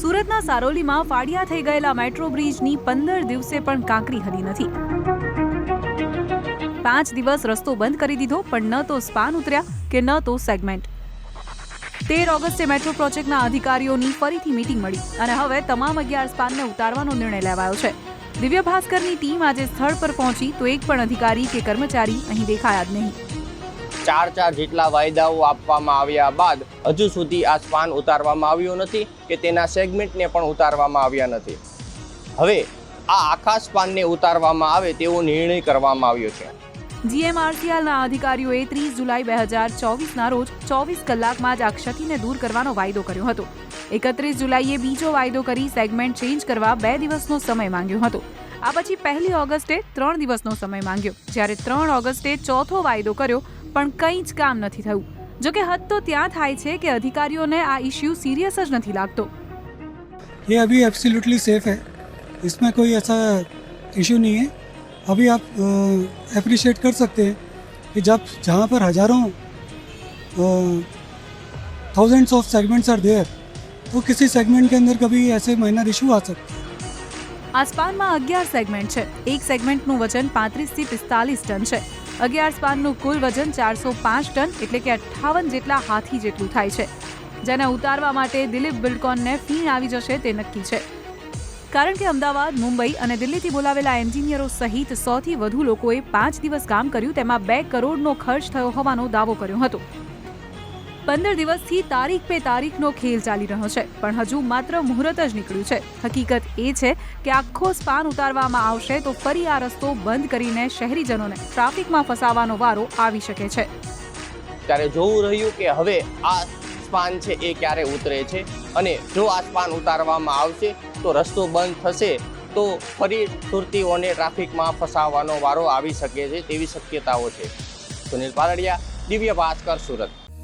સુરતના સારોલીમાં ફાડિયા થઈ ગયેલા મેટ્રો બ્રિજની પંદર દિવસે પણ કાંકરી હલી નથી. પાંચ દિવસ રસ્તો બંધ કરી દીધો, પણ ન તો સ્પાન ઉતર્યા કે ન તો સેગમેન્ટ. તેર ઓગસ્ટે મેટ્રો પ્રોજેક્ટના અધિકારીઓની ફરીથી મીટિંગ મળી અને હવે તમામ અગિયાર સ્પાનને ઉતારવાનો નિર્ણય લેવાયો છે. દિવ્ય ભાસ્કરની ટીમ આજે સ્થળ પર પહોંચી તો એક પણ અધિકારી કે કર્મચારી અહીં દેખાયા જ નહીં. ચાર ચાર જેટલા વાયદાઓ આપવામાં આવ્યા બાદ હજુ સુધી આ સ્પાન ઉતારવામાં આવ્યો નથી કે તેના સેગમેન્ટને પણ ઉતારવામાં આવ્યા નથી. હવે આ આખા સ્પાનને ઉતારવામાં આવે તેવો નિર્ણય કરવામાં આવ્યો છે. જીએમઆરસીએલના અધિકારીઓએ ત્રીસ જુલાઈ બે હજાર ચોવીસના રોજ ચોવીસ કલાકમાં જ આ ક્ષતિને દૂર કરવાનો વાયદો કર્યો હતો. એકત્રીસ જુલાઈએ બીજો વાયદો કરી સેગમેન્ટ ચેન્જ કરવા બે દિવસનો સમય માંગ્યો હતો. આ પછી પહેલી ઓગસ્ટે ત્રણ દિવસનો સમય માંગ્યો. જ્યારે ત્રણ ઓગસ્ટે ચોથો વાયદો કર્યો પણ કંઈ જ કામ નથી થયું જો કે હદ તો ત્યાં થાય છે કે અધિકારીઓને આ ઇશ્યુ સિરિયસ જ નથી લાગતો ये अभी एब्सोल्युटली सेफ है इसमें कोई ऐसा इशू नहीं है अभी आप अप्रिशिएट कर सकते हैं कि जब जहाँ पर हजारों thousands of segments are there तो किसी सेगमेंट के अंदर कभी ऐसे माइनर इशू आ सकते हैं આ સ્પાનમાં અગિયાર સેગમેન્ટ છે એક સેગમેન્ટનું વજન પાંત્રીસથી પિસ્તાલીસ ટન છે અગિયાર સ્પાનનું કુલ વજન ચારસો પાંચ ટન, એટલે કે અઠ્ઠાવન જેટલા હાથી જેટલું થાય છે. જેને ઉતારવા માટે દિલીપ બિલ્ડકોનને ફીણ આવી જશે તે નક્કી છે. કારણ કે અમદાવાદ, મુંબઈ અને દિલ્હીથી બોલાવેલા એન્જિનિયરો સહિત સોથી વધુ લોકોએ પાંચ દિવસ કામ કર્યું, તેમાં બે કરોડનો ખર્ચ થયો હોવાનો દાવો કર્યો હતો. પંદર દિવસથી તારીખ પે તારીખનો ખેલ ચાલી રહ્યો છે. પણ હજુ માત્ર મુહૂર્ત જ નીકળ્યું છે. હકીકત એ છે કે આખો સ્પાન ઉતારવામાં આવશે તો ફરી આ રસ્તો બંધ કરીને શહેરીજનોને ટ્રાફિકમાં ફસાવાનો વારો આવી શકે છે. ત્યારે જોવું રહ્યું કે હવે આ સ્પાન છે એ ક્યારે ઉતરે છે અને જો આ સ્પાન ઉતારવામાં આવશે તો રસ્તો બંધ થશે તો ફરી સુરતીઓને ટ્રાફિકમાં ફસાવવાનો વારો આવી શકે છે તેવી શક્યતાઓ છે. Sunil Pardiya Divya Bhaskar, Surat.